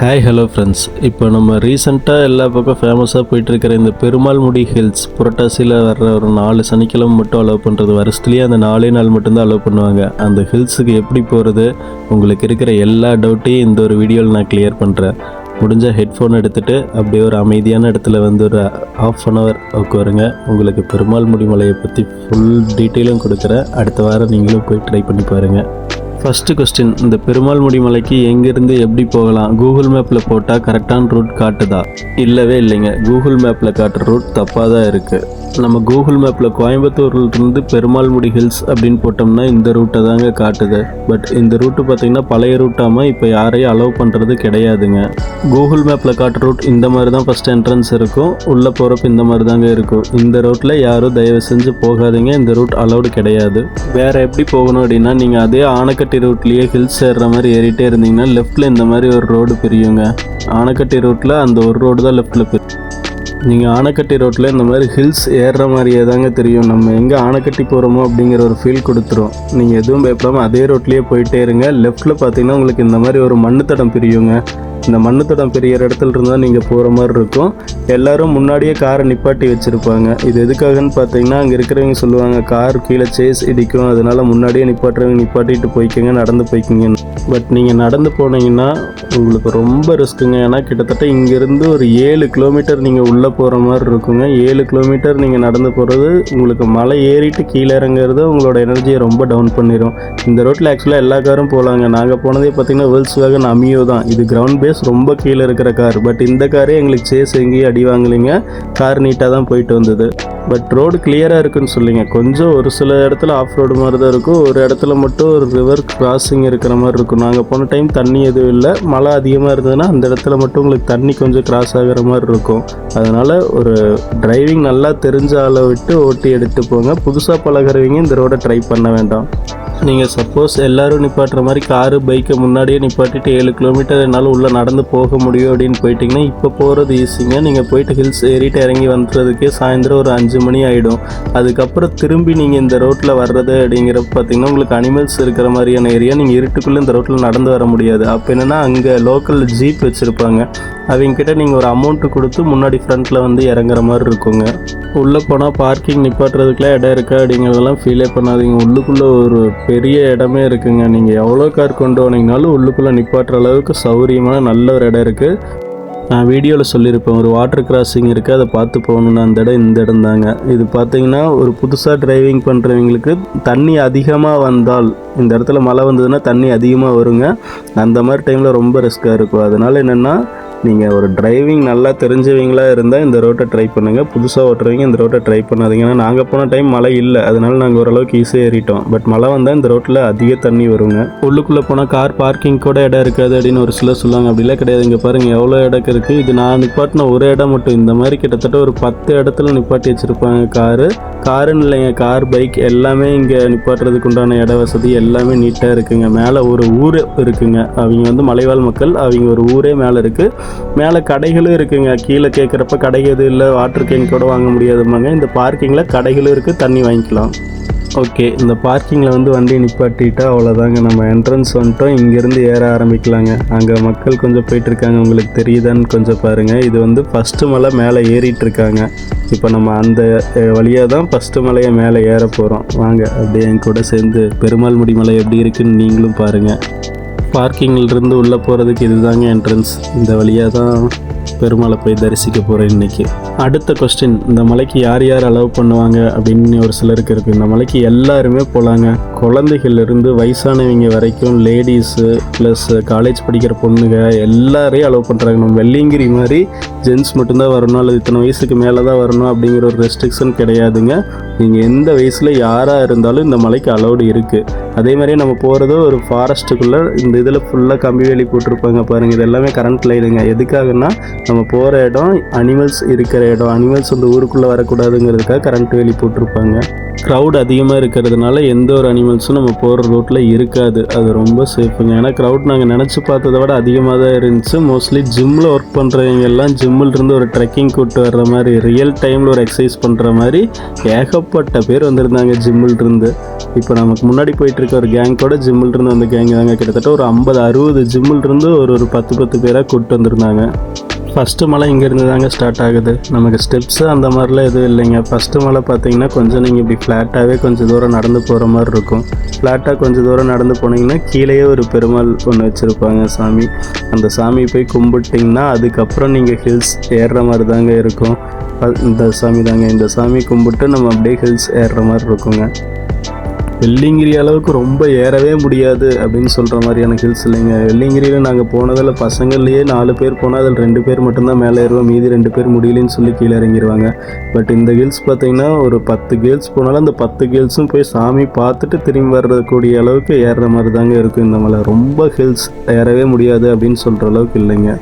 Hi hello friends இப்போ நம்ம ரீசெண்டாக எல்லா பக்கம் ஃபேமஸாக போயிட்டுருக்கிற இந்த பெருமாள் முடி ஹில்ஸ் புரட்டாசியில் வர்ற ஒரு நாலு சனிக்கிழமை மட்டும் அலோவ் பண்ணுறது வருஷத்துலேயே அந்த நாலே நாள் மட்டும்தான் அலோவ் பண்ணுவாங்க. அந்த ஹில்ஸுக்கு எப்படி போகிறது உங்களுக்கு இருக்கிற எல்லா டவுட்டையும் இந்த ஒரு வீடியோவில் நான் கிளியர் பண்ணுறேன் முடிஞ்ச ஹெட்ஃபோன் எடுத்துகிட்டு அப்படியே ஒரு அமைதியான இடத்துல வந்து ஒரு ஆஃப் அன் ஹவர் உட்காருங்க. உங்களுக்கு பெருமாள் முடி மலையை பற்றி ஃபுல் டீட்டெயிலும் கொடுக்குறேன். அடுத்த வாரம் நீங்களும் போய் ட்ரை பண்ணி பாருங்கள் ஃபஸ்ட்டு கொஸ்டின் இந்த பெருமாள் முடி மலைக்கு எங்கேருந்து எப்படி போகலாம்? கூகுள் மேப்பில் போட்டால் கரெக்டான ரூட் காட்டுதா? இல்லவே இல்லைங்க. கூகுள் மேப்பில் காட்டுற ரூட் தப்பாக தான் இருக்குது நம்ம கூகுள் மேப்பில் கோயம்புத்தூர்லேருந்து பெருமாள் முடி ஹில்ஸ் அப்படின்னு போட்டோம்னா இந்த ரூட்டை தாங்க காட்டுது. பட் இந்த ரூட்டு பார்த்திங்கன்னா பழைய ரூட்டாமல் இப்போ யாரையும் அலோவ் பண்ணுறது கிடையாதுங்க. கூகுள் மேப்பில் காட்டுற ரூட் இந்த மாதிரி தான் ஃபஸ்ட் என்ட்ரன்ஸ் இருக்கும். உள்ளே போகிறப்ப இந்த மாதிரி தாங்க இருக்கும். இந்த ரூட்டில் யாரும் தயவு செஞ்சு போகாதீங்க. இந்த ரூட் அலௌடு கிடையாது. வேறு எப்படி போகணும் அப்படின்னா நீங்கள் அதே ஆனைக்கட்டி ரூட்லேயே ஹில்ஸ் ஏறுற மாதிரி ஏறிட்டே இருந்தீங்கன்னா லெஃப்ட்டில் இந்த மாதிரி ஒரு ரோடு பிரியுங்க. ஆனக்கட்டி ரோட்டில் அந்த ஒரு ரோடு தான் லெஃப்ட்டில் பிரியும் நீங்கள் ஆனக்கட்டி ரோட்டில் இந்த மாதிரி ஹில்ஸ் ஏறுற மாதிரியே தாங்க தெரியும். நம்ம எங்கே ஆனைக்கட்டி போகிறோமோ அப்படிங்கிற ஒரு ஃபீல் கொடுத்துரும். நீங்கள் எதுவும் பயப்படாமல் அதே ரோட்லேயே போயிட்டே இருங்க. லெஃப்ட்டில் பார்த்தீங்கன்னா உங்களுக்கு இந்த மாதிரி ஒரு மண்ணு தடம் பிரியுங்க. இந்த மண்ணு தடம் பிரியற இடத்துல இருந்தால் நீங்கள் போகிற மாதிரி இருக்கும். எல்லாரும் முன்னாடியே காரை நிப்பாட்டி வச்சுருப்பாங்க. இது எதுக்காகன்னு பார்த்தீங்கன்னா அங்கே இருக்கிறவங்க சொல்லுவாங்க கார் கீழே சேஸ் இடிக்கும். அதனால முன்னாடியே நிப்பாட்டுறவங்க நிப்பாட்டிட்டு போய்க்கோங்க நடந்து போய்க்கிங்க பட் நீங்கள் நடந்து போனீங்கன்னா உங்களுக்கு ரொம்ப ரிஸ்க்குங்க. ஏன்னா கிட்டத்தட்ட இங்கேருந்து ஒரு ஏழு கிலோமீட்டர் நீங்கள் உள்ளே போகிற மாதிரி இருக்குங்க. ஏழு கிலோமீட்டர் நீங்கள் நடந்து போகிறது உங்களுக்கு மலை ஏறிட்டு கீழே இறங்குறது உங்களோட எனர்ஜியை ரொம்ப டவுன் பண்ணிடும் இந்த ரோட்டில் ஆக்சுவலாக எல்லா காரும் போகலாங்க நாங்கள் போனதே பார்த்தீங்கன்னா வேர்ல்ஸ் வேகன் அமியோ தான். இது கிரவுண்ட் பேஸ் ரொம்ப கீழே இருக்கிற கார். பட் இந்த காரே எங்களுக்கு சேஸ் எங்கேயும் அடி வாங்கலைங்க. கார் நீட்டாக தான் போயிட்டு வந்தது. பட் ரோடு கிளியராக இருக்குன்னு சொல்லிங்க. கொஞ்சம் ஒரு சில இடத்துல ஆஃப் ரோடு மாதிரி தான் இருக்கும். ஒரு இடத்துல மட்டும் ஒரு ரிவர் கிராசிங் இருக்கிற மாதிரி இருக்கும். நாங்கள் போன டைம் தண்ணி எதுவும் இல்லை. மழை அதிகமாக இருந்ததுன்னா அந்த இடத்துல மட்டும் உங்களுக்கு தண்ணி கொஞ்சம் கிராஸ் ஆகிற மாதிரி இருக்கும். அதனால் ஒரு டிரைவிங் நல்லா தெரிஞ்ச ஆளை விட்டு ஓட்டி எடுத்து போங்க. புதுசாக பழகிறவங்க இந்த ரோடை ட்ரை பண்ண வேண்டாம். நீங்கள் சப்போஸ் எல்லாரும் நிப்பாட்டுற மாதிரி காரு பைக்கை முன்னாடியே நிப்பாட்டிட்டு ஏழு கிலோமீட்டர் என்னால் உள்ளே நடந்து போக முடியும் அப்படின்னு போயிட்டீங்கன்னா இப்போ போகிறது ஈஸிங்க நீங்கள் போயிட்டு ஹில்ஸ் ஏறிட்டு இறங்கி வந்துறதுக்கே சாயந்தரம் ஒரு அஞ்சு மணி ஆகிடும் அதுக்கப்புறம் திரும்பி நீங்கள் இந்த ரோட்டில் வர்றது அப்படிங்கிறப்ப பார்த்தீங்கன்னா உங்களுக்கு அனிமல்ஸ் இருக்கிற மாதிரியான ஏரியா நீங்கள் இருட்டுக்குள்ளே இந்த ரோட்டில் நடந்து வர முடியாது. அப்போ என்னென்னா அங்கே லோக்கல் ஜீப் வச்சுருப்பாங்க. அவங்கக்கிட்ட நீங்கள் ஒரு அமௌண்ட்டு கொடுத்து முன்னாடி ஃப்ரண்ட்டில் வந்து இறங்குற மாதிரி இருக்குங்க. உள்ளே போனால் பார்க்கிங் நிப்பாட்டுறதுக்குலாம் இடம் இருக்கா. அப்படிங்கிறதெல்லாம் ஃபீலே பண்ணாதீங்க. உள்ளுக்குள்ளே ஒரு பெரிய இடமே இருக்குங்க. நீங்கள் எவ்வளோ கார் கொண்டு போனீங்கனாலும் உள்ளுக்குள்ளே நிப்பாட்டுற அளவுக்கு சௌரியமான நல்ல ஒரு இடம் இருக்குது நான் வீடியோவில் சொல்லியிருப்பேன். ஒரு வாட்டர் கிராசிங் இருக்குது அதை பார்த்து போகணுன்னு அந்த இடம் இந்த இடம் தாங்க. இது பார்த்தீங்கன்னா ஒரு புதுசாக டிரைவிங் பண்ணுறவங்களுக்கு தண்ணி அதிகமாக வந்தால் இந்த இடத்துல மழை வந்ததுன்னா தண்ணி அதிகமாக வருங்க. அந்த மாதிரி டைமில் ரொம்ப ரிஸ்க்காக இருக்கும். அதனால் என்னென்னா நீங்கள் ஒரு டிரைவிங் நல்லா தெரிஞ்சவங்களாக இருந்தால் இந்த ரோட்டை ட்ரை பண்ணுங்கள் புதுசாக ஓட்டுறவங்க இந்த ரோட்டை ட்ரை பண்ணாதீங்க. ஏன்னா நாங்கள் போன டைம் மழை இல்லை. அதனால நாங்கள் ஓரளவுக்கு ஈஸியாக ஏறிட்டோம். பட் மழை வந்தால் இந்த ரோட்டில் அதிக தண்ணி வருங்க. உள்ளுக்குள்ளே போனால் கார் பார்க்கிங் கூட இடம் இருக்காது அப்படின்னு ஒரு சிலர் சொல்லுவாங்க. அப்படிலாம் கிடையாது. இங்கே பாருங்கள் எவ்வளோ இடம் இருக்குது இது நான் நிப்பாட்டின ஒரு இடம் மட்டும். இந்த மாதிரி கிட்டத்தட்ட ஒரு பத்து இடத்துல நிப்பாட்டி வச்சுருப்பாங்க காரு காருன்னு இல்லைங்க கார் பைக் எல்லாமே இங்கே நிப்பாட்டுறதுக்கு உண்டான இட வசதி எல்லாமே நீட்டாக இருக்குங்க. மேலே ஒரு ஊர் இருக்குங்க. அவங்க வந்து மலைவாழ் மக்கள். அவங்க ஒரு ஊரே மேலே இருக்குது மேலே கடைகளும் இருக்குங்க. கீழே கேட்குறப்ப கடை எதுவும் இல்லை வாட்டர் கேன் கூட வாங்க முடியாதுமாங்க இந்த பார்க்கிங்கில் கடைகளும் இருக்குது தண்ணி வாங்கிக்கலாம். ஓகே இந்த பார்க்கிங்கில் வந்து வண்டி நிப்பாட்டிட்டா அவ்வளோதாங்க நம்ம என்ட்ரன்ஸ் வந்துட்டோம். இங்கேருந்து ஏற ஆரம்பிக்கலாங்க. அங்கே மக்கள் கொஞ்சம் போயிட்டுருக்காங்க உங்களுக்கு தெரியுதான்னு கொஞ்சம் பாருங்கள் இது வந்து ஃபஸ்ட்டு மலை மேலே ஏறிட்டுருக்காங்க இப்போ நம்ம அந்த வழியாக தான் ஃபஸ்ட்டு மலையை மேலே ஏற போகிறோம் வாங்க அப்படியே என் கூட சேர்ந்து பெருமாள் முடி மலை எப்படி இருக்குன்னு நீங்களும் பாருங்கள் பார்க்கிங்கிலிருந்து உள்ளே போகிறதுக்கு இதுதாங்க என்ட்ரன்ஸ் இந்த வழியாக தான் பெருமாளை போய் தரிசிக்க போகிறேன் இன்றைக்கி அடுத்த கொஸ்டின் இந்த மலைக்கு யார் யார் அலோவ் பண்ணுவாங்க அப்படின்னு ஒரு சிலருக்கு இருக்குது இந்த மலைக்கு எல்லாருமே போகலாங்க குழந்தைகள்லேருந்து வயசானவங்க வரைக்கும் லேடிஸு ப்ளஸ் காலேஜ் படிக்கிற பொண்ணுங்க எல்லாரையும் அலோவ் பண்ணுறாங்க நம்ம வெள்ளியங்கிரி மாதிரி ஜென்ஸ் மட்டும்தான் வரணும். அல்லது இத்தனை வயசுக்கு மேலே தான் வரணும் அப்படிங்கிற ஒரு ரெஸ்ட்ரிக்ஷன் கிடையாதுங்க. நீங்கள் எந்த வயசில் யாராக இருந்தாலும் இந்த மலைக்கு அலௌடு இருக்குது அதே மாதிரியே நம்ம போகிறது ஒரு ஃபாரஸ்ட்டுக்குள்ளே இந்த இதில் ஃபுல்லாக கம்பி வேலி போட்டிருப்பாங்க பாருங்கள் இது எல்லாமே கரண்ட் லைனுங்க எதுக்காகன்னா நம்ம போகிற இடம் அனிமல்ஸ் இருக்கிற இடம். அனிமல்ஸ் வந்து ஊருக்குள்ளே வரக்கூடாதுங்கிறதுக்காக கரண்ட் வேலி போட்டிருப்பாங்க. க்ரௌட் அதிகமாக இருக்கிறதுனால எந்த ஒரு அனிமல்ஸும் நம்ம போகிற ரூட்டில் இருக்காது. அது ரொம்ப சேஃபுங்க ஏன்னா க்ரௌட் நாங்கள் நினச்சி பார்த்ததை விட அதிகமாக தான் இருந்துச்சு. மோஸ்ட்லி ஜிம்மில் ஒர்க் பண்ணுறவங்க எல்லாம் ஜிம்மில் இருந்து ஒரு ட்ரெக்கிங் கூட்டு வர்ற மாதிரி ரியல் டைமில் ஒரு எக்ஸசைஸ் பண்ணுற மாதிரி ஏகப்பட்ட பேர் வந்திருந்தாங்க ஜிம்மில் இருந்து. இப்போ நமக்கு முன்னாடி போயிட்டு இருக்க ஒரு கேங் கூட ஜிம்மில் இருந்து வந்த கேங் தாங்க. கிட்டத்தட்ட ஒரு ஐம்பது அறுபது ஜிம்மில் இருந்து ஒரு ஒரு பத்து பத்து பேராக கூப்பிட்டு வந்திருந்தாங்க. ஃபஸ்ட்டு மலை இங்கேருந்து தாங்க ஸ்டார்ட் ஆகுது. நமக்கு ஸ்டெப்ஸு அந்த மாதிரிலாம் எதுவும் இல்லைங்க. ஃபஸ்ட்டு மலை பார்த்தீங்கன்னா கொஞ்சம் நீங்கள் இப்படி ஃப்ளாட்டாகவே கொஞ்சம் தூரம் நடந்து போகிற மாதிரி இருக்கும். ஃப்ளாட்டாக கொஞ்சம் தூரம் நடந்து போனீங்கன்னா கீழேயே ஒரு பெருமாள் ஒன்று வச்சுருப்பாங்க சாமி. அந்த சாமி போய் கும்பிட்டிங்கன்னா அதுக்கப்புறம் நீங்கள் ஹில்ஸ் ஏறுற மாதிரி தாங்க இருக்கும். இந்த சாமி தாங்க. இந்த சாமி கும்பிட்டு நம்ம அப்படியே ஹில்ஸ் ஏறுற மாதிரி இருக்குங்க. வெள்ளிங்கிரி அளவுக்கு ரொம்ப ஏறவே முடியாது அப்படின்னு சொல்கிற மாதிரியான ஹில்ஸ் இல்லைங்க. வெள்ளிங்கிரியில் நாங்கள் போனதில் பசங்கள்லேயே நாலு பேர் போனால் அதில் ரெண்டு பேர் மட்டும்தான் மேலே ஏறுவோம். மீதி ரெண்டு பேர் முடியலன்னு சொல்லி கீழே இறங்கிடுவாங்க பட் இந்த ஹில்ஸ் பார்த்தீங்கன்னா ஒரு பத்து கேர்ள்ஸ் போனாலும் அந்த பத்து கேர்ள்ஸும் போய் சாமி பார்த்துட்டு திரும்பி வர்றக்கூடிய அளவுக்கு ஏறுற மாதிரி தாங்க இருக்கும் இந்த மலை. ரொம்ப ஹில்ஸ் ஏறவே முடியாது அப்படின்னு சொல்கிற அளவுக்கு இல்லைங்க.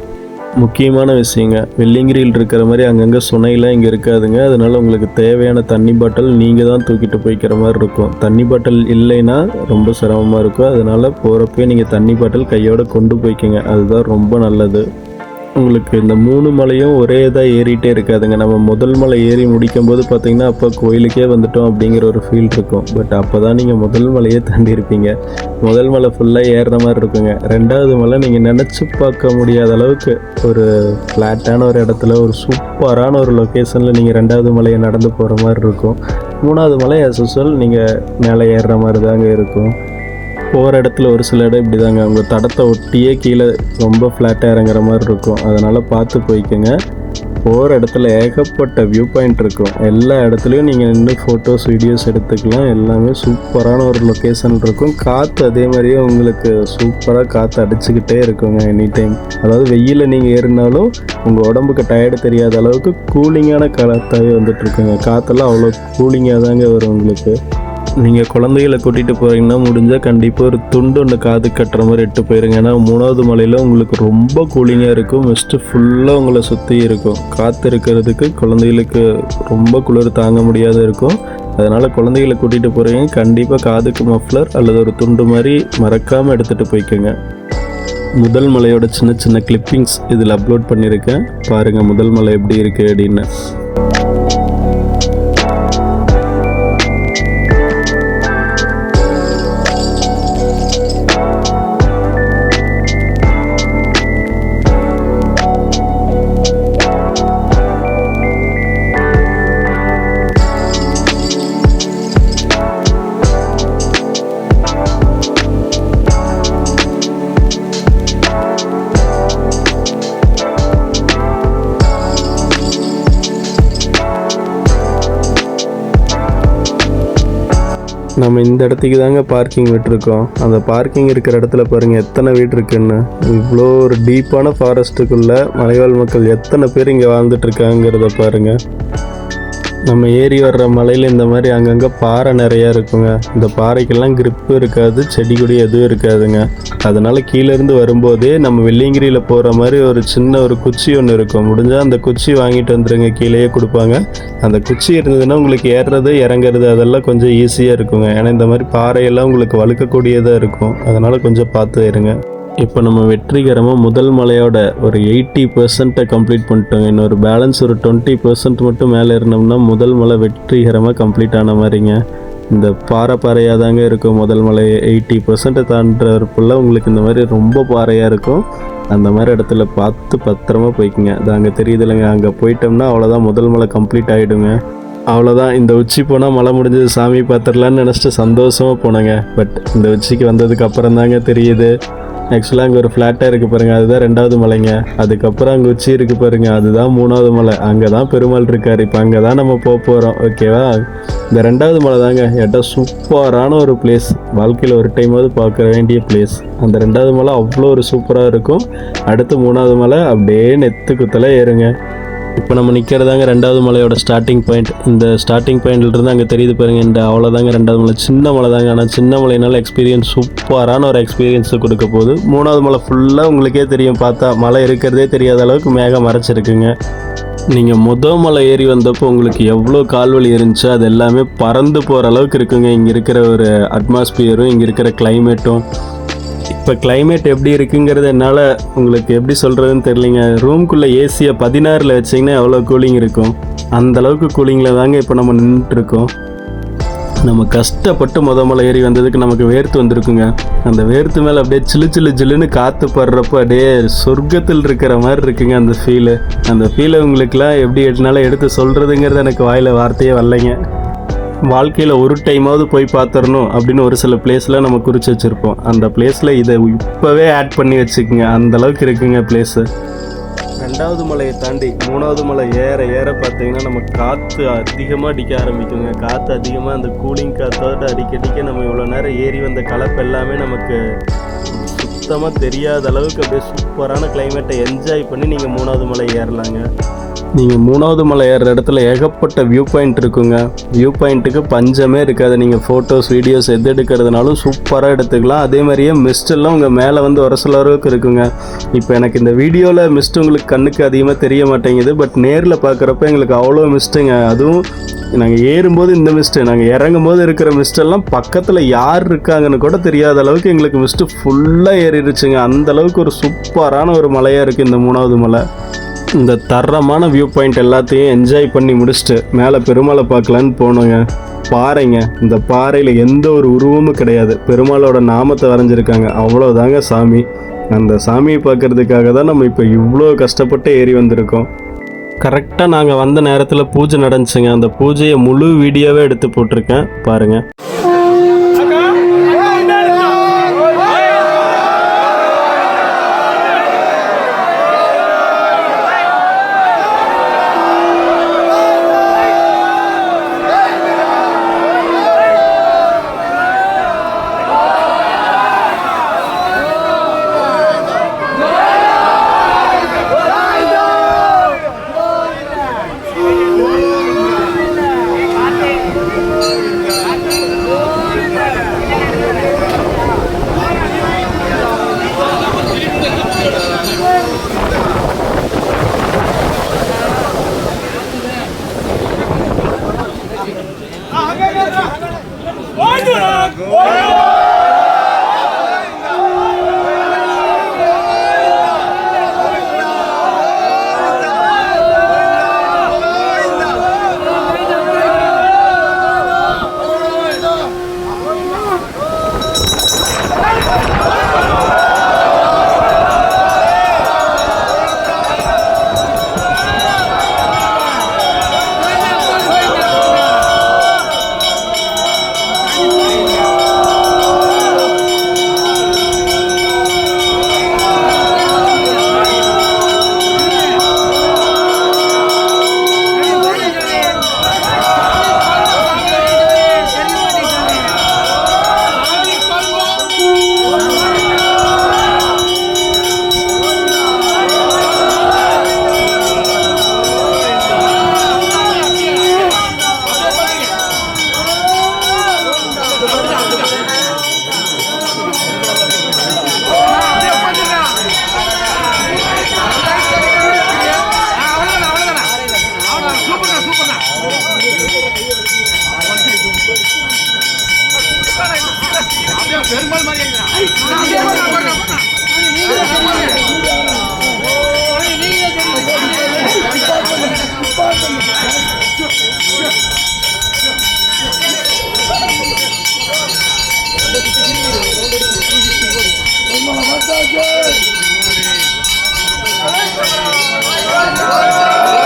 முக்கியமான விஷயங்க. வெள்ளிங்கிரியில் இருக்கிற மாதிரி அங்கங்கே சுனையெல்லாம் இங்கே இருக்காதுங்க. அதனால உங்களுக்கு தேவையான தண்ணி பாட்டில் நீங்கள் தான் தூக்கிட்டு போய்க்கிற மாதிரி இருக்கும். தண்ணி பாட்டில் இல்லைன்னா ரொம்ப சிரமமாக இருக்கும். அதனால் போகிறப்பே நீங்கள் தண்ணி பாட்டில் கையோடு கொண்டு போய்க்கோங்க. அதுதான் ரொம்ப நல்லது. உங்களுக்கு இந்த மூணு மலையும் ஒரே இதாக ஏறிட்டே இருக்காதுங்க. நம்ம முதல் மலை ஏறி முடிக்கும் போது பார்த்தீங்கன்னா அப்போ கோயிலுக்கே வந்துட்டோம் அப்படிங்கிற ஒரு ஃபீல் இருக்கும். பட் அப்போ தான் நீங்கள் முதல் மலையே தாண்டி இருப்பீங்க. முதல் மலை ஃபுல்லாக ஏறுற மாதிரி இருக்குங்க. ரெண்டாவது மலை நீங்கள் நினச்சி பார்க்க முடியாத அளவுக்கு ஒரு ஃப்ளாட்டான ஒரு இடத்துல ஒரு சூப்பரான ஒரு லொக்கேஷனில் நீங்கள் ரெண்டாவது மலையை நடந்து போகிற மாதிரி இருக்கும். மூணாவது மலை as நீங்கள் மேலே ஏறுற மாதிரி தாங்க இருக்கும். போகிற இடத்துல ஒரு சில இடம் இப்படி தாங்க உங்கள் தடத்தை ஒட்டியே கீழே ரொம்ப ஃப்ளாட்டாக இறங்குற மாதிரி இருக்கும். அதனால் பார்த்து போய்க்குங்க. போகிற இடத்துல ஏகப்பட்ட வியூ பாயிண்ட் இருக்கும். எல்லா இடத்துலையும் நீங்கள் நின்று ஃபோட்டோஸ் வீடியோஸ் எடுத்துக்கலாம். எல்லாமே சூப்பரான ஒரு லொக்கேஷன் இருக்கும். காற்று அதே மாதிரியே உங்களுக்கு சூப்பராக காற்று அடிச்சுக்கிட்டே இருக்குங்க எனி டைம் அதாவது வெயிலில் நீங்கள் ஏறினாலும் உங்கள் உடம்புக்கு டயர்டு தெரியாத அளவுக்கு கூலிங்கான காற்றாகவே வந்துட்டுருக்குங்க காற்றெல்லாம் அவ்வளோ கூலிங்காக தாங்க வரும் உங்களுக்கு. நீங்கள் குழந்தைகளை கூட்டிகிட்டு போகிறீங்கன்னா முடிஞ்சால் கண்டிப்பாக ஒரு துண்டு ஒன்று காது கட்டுற மாதிரி இட்டு போயிருங்க. ஏன்னா மூணாவது மலையில் உங்களுக்கு ரொம்ப கூலிங்காக இருக்கும். மிஸ்ட்டு ஃபுல்லாக உங்களை சுற்றி இருக்கும். காற்று இருக்கிறதுக்கு குழந்தைகளுக்கு ரொம்ப குளிர் தாங்க முடியாத இருக்கும். அதனால் குழந்தைகளை கூட்டிகிட்டு போகிறீங்க கண்டிப்பாக காதுக்கு மஃப்ளர் அல்லது ஒரு துண்டு மாதிரி மறக்காமல் எடுத்துகிட்டு போய்க்கோங்க. முதல் மலையோட சின்ன சின்ன கிளிப்பிங்ஸ் இதில் அப்லோட் பண்ணியிருக்கேன். பாருங்கள் முதல் மலை எப்படி இருக்குது அப்படின்னு. நம்ம இந்த இடத்துக்கு தாங்க பார்க்கிங் விட்டுருக்கோம். அந்த பார்க்கிங் இருக்கிற இடத்துல பாருங்கள் எத்தனை வீடு இருக்குன்னு. இவ்வளோ ஒரு டீப்பான ஃபாரஸ்ட்டுக்குள்ளே மலைவாழ் மக்கள் எத்தனை பேர் இங்கே வாழ்ந்துட்டு இருக்காங்கிறத பாருங்கள் நம்ம ஏறி வர்ற மலையில் இந்த மாதிரி அங்கங்கே பாறை நிறையா இருக்குங்க. இந்த பாறைக்கெல்லாம் கிரிப்பு இருக்காது செடி கொடி எதுவும் இருக்காதுங்க. அதனால் கீழேருந்து வரும்போதே நம்ம வெள்ளியங்கிரியில் போகிற மாதிரி ஒரு சின்ன ஒரு குச்சி ஒன்று இருக்கும். முடிஞ்சால் அந்த குச்சி வாங்கிட்டு வந்துருங்க கீழேயே கொடுப்பாங்க. அந்த குச்சி இருந்ததுன்னா உங்களுக்கு ஏறுறது இறங்குறது அதெல்லாம் கொஞ்சம் ஈஸியாக இருக்குங்க. ஏன்னா இந்த மாதிரி பாறையெல்லாம் உங்களுக்கு வழுக்கக்கூடியதாக இருக்கும். அதனால் கொஞ்சம் பார்த்து இருங்க இப்போ நம்ம வெற்றிகரமாக முதல் மலையோட ஒரு எயிட்டி பர்சன்ட்டை கம்ப்ளீட் பண்ணிட்டோங்க. இன்னொரு பேலன்ஸ் ஒரு டுவெண்ட்டி பர்சன்ட் மட்டும் மேலே இருந்தோம்னா முதல் மலை வெற்றிகரமாக கம்ப்ளீட் ஆன மாதிரிங்க. இந்த பாறை பாறையாக தாங்க இருக்கும். முதல் மலை எயிட்டி பர்சன்ட்டை தாண்டுறதுக்குள்ள உங்களுக்கு இந்த மாதிரி ரொம்ப பாறையாக இருக்கும். அந்த மாதிரி இடத்துல பார்த்து பத்திரமா போய்க்குங்க. அது அங்கே தெரியுது இல்லைங்க அங்கே போயிட்டோம்னா அவ்வளோதான் முதல் மலை கம்ப்ளீட் ஆகிடுங்க அவ்வளோதான் இந்த உச்சி போனால் மழை முடிஞ்சது சாமி பார்த்துடலான்னு நினச்சிட்டு சந்தோஷமாக போனேங்க. பட் இந்த உச்சிக்கு வந்ததுக்கு அப்புறம் தாங்க தெரியுது. ஆக்சுவலாக அங்கே ஒரு ஃப்ளாட்டாக இருக்குது பாருங்கள் அதுதான் ரெண்டாவது மலைங்க. அதுக்கப்புறம் அங்கே உச்சி இருக்குது பாருங்கள் அதுதான் மூணாவது மலை. அங்கே தான் பெருமாள் இருக்கார். இப்போ அங்கே தான் நம்ம போக போகிறோம் ஓகேவா இந்த ரெண்டாவது மலை தாங்க. ஏட்டா சூப்பரான ஒரு பிளேஸ் வாழ்க்கையில் ஒரு டைமாவது பார்க்க வேண்டிய பிளேஸ் அந்த ரெண்டாவது மலை அவ்வளோ ஒரு சூப்பராக இருக்கும். அடுத்து மூணாவது மலை அப்படியே நெத்து குத்தலாக ஏறுங்க. இப்போ நம்ம நிற்கிறதாங்க ரெண்டாவது மலையோட ஸ்டார்டிங் பாயிண்ட் இந்த ஸ்டார்டிங் பாயிண்ட்லேருந்து அங்கே தெரியுது பாருங்க இந்த அவ்வளோதாங்க ரெண்டாவது மலை. சின்ன மலை தாங்க ஆனால் சின்ன மலைனால எக்ஸ்பீரியன்ஸ் சூப்பரான ஒரு எக்ஸ்பீரியன்ஸை கொடுக்க போகுது. மூணாவது மலை ஃபுல்லாக உங்களுக்கே தெரியும் பார்த்தா மலை இருக்கிறதே தெரியாத அளவுக்கு மேகம் மறைச்சிருக்குங்க. நீங்கள் முத மலை ஏறி வந்தப்போ உங்களுக்கு எவ்வளோ கால்வழி இருந்துச்சோ அது எல்லாமே பறந்து போகிற அளவுக்கு இருக்குங்க. இங்கே இருக்கிற ஒரு அட்மாஸ்பியரும் இங்கே இருக்கிற கிளைமேட்டும் இப்போ கிளைமேட் எப்படி இருக்குங்கிறது என்னால் உங்களுக்கு எப்படி சொல்கிறதுன்னு தெரியலிங்க. ரூம்குள்ளே ஏசியை பதினாறில் வச்சிங்கன்னா எவ்வளோ கூலிங் இருக்கும்? அந்தளவுக்கு கூலிங்கில் தாங்க இப்போ நம்ம நின்றுட்டுருக்கோம் நம்ம கஷ்டப்பட்டு முத மலை ஏறி வந்ததுக்கு நமக்கு வேர்த்து வந்திருக்குங்க. அந்த வேர்த்து மேலே அப்படியே சிலு சிலு ஜில்லுன்னு காற்று படுறப்போ அப்படியே சொர்க்கத்தில் இருக்கிற மாதிரி இருக்குங்க அந்த ஃபீலு அந்த ஃபீலை உங்களுக்குலாம் எப்படி என்னால எடுத்து சொல்கிறதுங்கிறது எனக்கு வாயில் வார்த்தையே வரலைங்க. வாழ்க்கையில் ஒரு டைமாவது போய் பார்த்துடணும் அப்படின்னு ஒரு சில பிளேஸில் நம்ம குறித்து வச்சுருப்போம். அந்த பிளேஸில் இதை இப்போவே ஆட் பண்ணி வச்சுக்கோங்க. அந்தளவுக்கு இருக்குங்க பிளேஸு ரெண்டாவது மலையை தாண்டி மூணாவது மலை ஏற ஏற பார்த்தீங்கன்னா நம்ம காற்று அதிகமாக அடிக்க ஆரம்பிக்குங்க. காற்று அதிகமாக அந்த கூலிங் காற்றோட அடிக்கடிக்க நம்ம இவ்வளோ நேரம் ஏறி வந்த கலப்பு எல்லாமே நமக்கு சுத்தமாக தெரியாத அளவுக்கு அப்படியே சூப்பரான கிளைமேட்டை என்ஜாய் பண்ணி நீங்கள் மூணாவது மலை ஏறலாங்க. நீங்கள் மூணாவது மலை ஏறுற இடத்துல ஏகப்பட்ட வியூ பாயிண்ட் இருக்குங்க. வியூ பாயிண்ட்டுக்கு பஞ்சமே இருக்காது. நீங்கள் ஃபோட்டோஸ் வீடியோஸ் எது எடுக்கிறதுனாலும் சூப்பராக எடுத்துக்கலாம். அதே மாதிரியே மிஸ்டெல்லாம் உங்கள் மேலே வந்து ஒரு சில அளவுக்கு இருக்குங்க. இப்போ எனக்கு இந்த வீடியோவில் மிஸ்ட் உங்களுக்கு கண்ணுக்கு அதிகமாக தெரிய மாட்டேங்குது. பட் நேரில் பார்க்குறப்ப எங்களுக்கு அவ்வளோ மிஸ்ட்டுங்க அதுவும் நாங்கள் ஏறும்போது இந்த மிஸ்ட்டு நாங்கள் இறங்கும் போது இருக்கிற மிஸ்டெல்லாம் பக்கத்தில் யார் இருக்காங்கன்னு கூட தெரியாத அளவுக்கு எங்களுக்கு மிஸ்ட்டு ஃபுல்லாக ஏறிடுச்சுங்க. அந்த அளவுக்கு ஒரு சூப்பரான ஒரு மலையாக இருக்குது இந்த மூணாவது மலை. இந்த தரமான வியூ பாயிண்ட் எல்லாத்தையும் என்ஜாய் பண்ணி முடிச்சுட்டு மேலே பெருமாளை பார்க்கலான்னு போனோங்க. பாறைங்க. இந்த பாறையில் எந்த ஒரு உருவமும் கிடையாது. பெருமாளோட நாமத்தை வரைஞ்சிருக்காங்க. அவ்வளோதாங்க சாமி. அந்த சாமியை பார்க்கறதுக்காக தான் நம்ம இப்போ இவ்வளோ கஷ்டப்பட்டு ஏறி வந்திருக்கோம். கரெக்டாக நாங்கள் வந்த நேரத்தில் பூஜை நடந்துச்சுங்க. அந்த பூஜையை முழு வீடியோவே எடுத்து போட்டிருக்கேன். பாருங்கள் சூப்பர்ண்ணா சூப்பர்ண்ணா. பெருமாள் மாதிரி Thank you.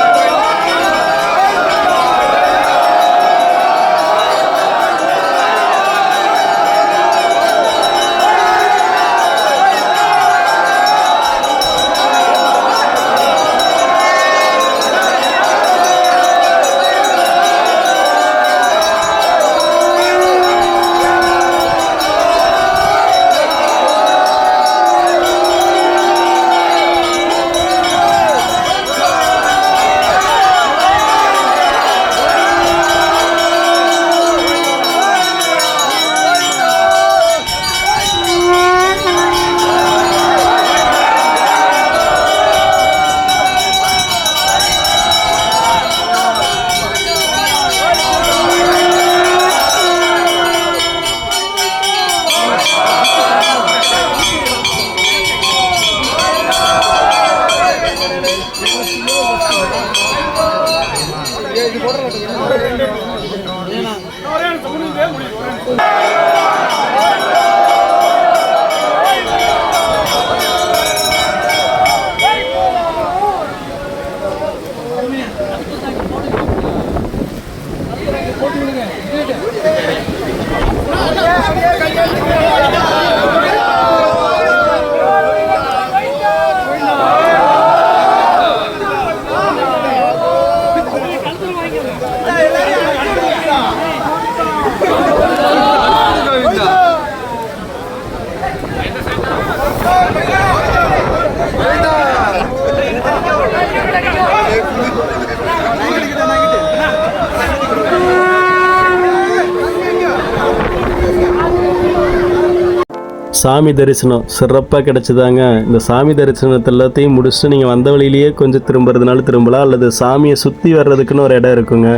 சாமி தரிசனம். சிறப்பாக கிடச்சிதாங்க. இந்த சாமி தரிசனத்தை எல்லாத்தையும் முடிச்சுட்டு நீங்கள் வந்த வழியிலேயே கொஞ்சம் திரும்புறதுனால திரும்பலாம். அல்லது சாமியை சுற்றி வர்றதுக்குன்னு ஒரு இடம் இருக்குங்க.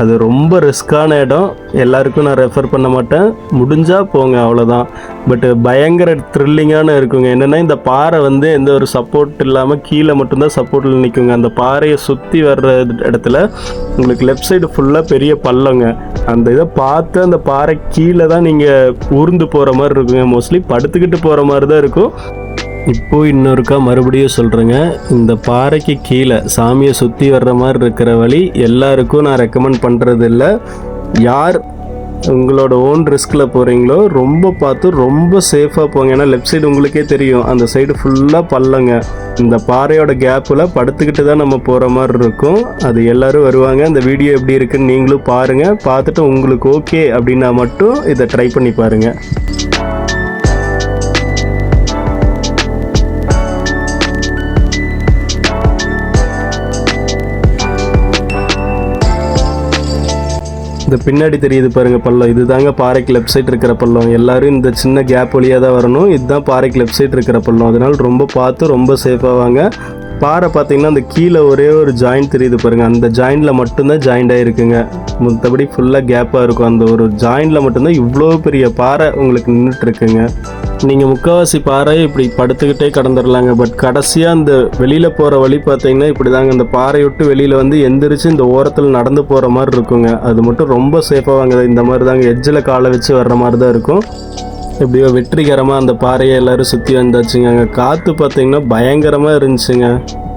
அது ரொம்ப ரிஸ்க்கான இடம். எல்லாருக்கும் நான் ரெஃபர் பண்ண மாட்டேன். முடிஞ்சால் போங்க அவ்வளோதான் பட்டு பயங்கர த்ரில்லிங்கான இருக்குங்க. என்னென்னா இந்த பாறை வந்து எந்த ஒரு சப்போர்ட் இல்லாமல் கீழே மட்டும்தான் சப்போர்ட்டில் நிற்குங்க அந்த பாறையை சுற்றி வர்ற இடத்துல உங்களுக்கு லெஃப்ட் சைடு ஃபுல்லாக பெரிய பள்ளங்க. அந்த இதை பார்த்து அந்த பாறை கீழே தான் நீங்கள் ஊர்ந்து போகிற மாதிரி இருக்குங்க. மோஸ்ட்லி படுத்துக்கிட்டு போகிற மாதிரி தான் இருக்கும். இப்போ இன்னொருக்கா மறுபடியும் சொல்கிறேங்க இந்த பாறைக்கு கீழே சாமியை சுற்றி வர்ற மாதிரி இருக்கிற வழி எல்லாருக்கும் நான் ரெக்கமெண்ட் பண்ணுறது இல்லை யார் உங்களோட ஓன் ரிஸ்கில் போகிறீங்களோ ரொம்ப பார்த்து ரொம்ப சேஃபாக போங்க. ஏன்னா லெஃப்ட் சைடு உங்களுக்கே தெரியும். அந்த சைடு ஃபுல்லாக பள்ளங்க. இந்த பாறையோட கேப்பில் படுத்துக்கிட்டு தான் நம்ம போகிற மாதிரி இருக்கும். அது எல்லாரும் வருவாங்க. இந்த வீடியோ எப்படி இருக்குன்னு நீங்களும் பாருங்கள் பார்த்துட்டு உங்களுக்கு ஓகே அப்படின்னா மட்டும் இதை ட்ரை பண்ணி பாருங்கள் இந்த பின்னாடி தெரியுது பாருங்க பள்ளம். இதுதாங்க பாறைக்கு லெஃப்ட் சைட் இருக்கிற பள்ளம். எல்லாரும் இந்த சின்ன கேப் வழியாக தான் வரணும். இதுதான் பாறைக்கு லெஃப்ட் சைட் இருக்கிற பள்ளம். அதனால ரொம்ப பார்த்து ரொம்ப சேஃபாக வாங்க. பாறை பார்த்தீங்கன்னா அந்த கீழே ஒரே ஒரு ஜாயிண்ட் தெரியுது பாருங்கள் அந்த ஜாயிண்டில் மட்டும்தான் ஜாயிண்ட் ஆகிருக்குங்க மற்றபடி ஃபுல்லாக கேப்பாக இருக்கும். அந்த ஒரு ஜாயிண்டில் மட்டும்தான் இவ்வளோ பெரிய பாறை உங்களுக்கு நின்றுட்டு இருக்குங்க. நீங்கள் முக்கால்வாசி பாறை இப்படி படுத்துக்கிட்டே கடந்துடலாங்க பட் கடைசியாக அந்த வெளியில் போகிற வழி பார்த்தீங்கன்னா இப்படி தாங்க இந்த பாறையை விட்டு வெளியில் வந்து எந்திரிச்சு இந்த ஓரத்தில் நடந்து போகிற மாதிரி இருக்குங்க. அது மட்டும் ரொம்ப சேஃபாக வாங்க இந்த மாதிரி தாங்க எட்ஜில் காலை வச்சு வர்ற மாதிரி தான் இருக்கும். எப்படியோ வெற்றிகரமாக அந்த பாறையை எல்லாரும் சுற்றி வந்தாச்சுங்க. அங்கே காற்று பார்த்தீங்கன்னா பயங்கரமாக இருந்துச்சுங்க.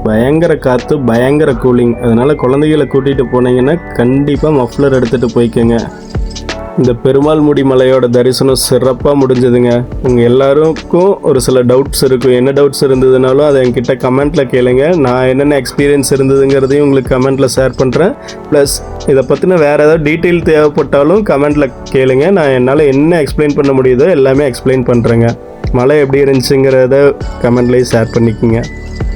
பயங்கர காற்று பயங்கர கூலிங் அதனால் குழந்தைகளை கூட்டிகிட்டு போனீங்கன்னா கண்டிப்பாக மஃப்ளர் எடுத்துகிட்டு போய்க்கோங்க. இந்த பெருமாள் முடி மலையோட தரிசனம் சிறப்பாக முடிஞ்சதுங்க. உங்கள் எல்லாருக்கும் ஒரு சில டவுட்ஸ் இருக்கும். என்ன டவுட்ஸ் இருந்ததுனாலும் அதை என்கிட்ட கமெண்ட்டில் கேளுங்க. நான் என்னென்ன எக்ஸ்பீரியன்ஸ் இருந்ததுங்கிறதையும் உங்களுக்கு கமெண்ட்டில் ஷேர் பண்ணுறேன் ப்ளஸ் இதை பற்றின வேறு ஏதாவது டீட்டெயில் தேவைப்பட்டாலும் கமெண்ட்டில் கேளுங்க. நான் என்னால் என்ன எக்ஸ்பிளைன் பண்ண முடியுதோ எல்லாமே எக்ஸ்பிளைன் பண்ணுறேங்க மலை எப்படி இருந்துச்சுங்கிறத கமெண்ட்லேயே ஷேர் பண்ணிக்கோங்க.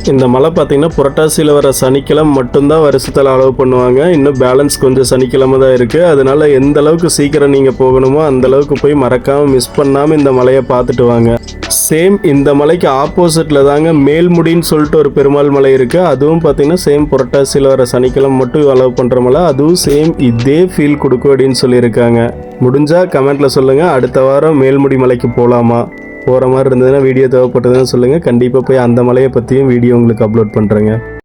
இந்த மலை பார்த்தீங்கன்னா புரட்டாசியில் வர சனிக்கிழமை மட்டும்தான் வருஷத்தில் அலோவ் பண்ணுவாங்க. இன்னும் பேலன்ஸ் கொஞ்சம் சனிக்கிழமை தான் இருக்குது அதனால எந்த அளவுக்கு சீக்கிரம் நீங்கள் போகணுமோ அந்த அளவுக்கு போய் மறக்காமல் மிஸ் பண்ணாமல் இந்த மலையை பார்த்துட்டு வாங்க. சேம் இந்த மலைக்கு ஆப்போசிட்டில் தாங்க மேல்முடின்னு சொல்லிட்டு ஒரு பெருமாள் மலை இருக்குது அதுவும் பார்த்தீங்கன்னா சேம் புரட்டாசியில் வர சனிக்கிழமை மட்டும் அலோவ் பண்ணுற மலை. அதுவும் சேம் இதே ஃபீல் கொடுக்கும் அப்படின்னு சொல்லியிருக்காங்க. முடிஞ்சால் கமெண்ட்டில் சொல்லுங்கள் அடுத்த வாரம் மேல்முடி மலைக்கு போகலாமா போகிற மாதிரி இருந்ததுன்னா வீடியோ தேவைப்பட்டதுன்னு சொல்லுங்கள் கண்டிப்பாக போய் அந்த மலையை பற்றியும் வீடியோ உங்களுக்கு அப்லோட் பண்ணுறேங்க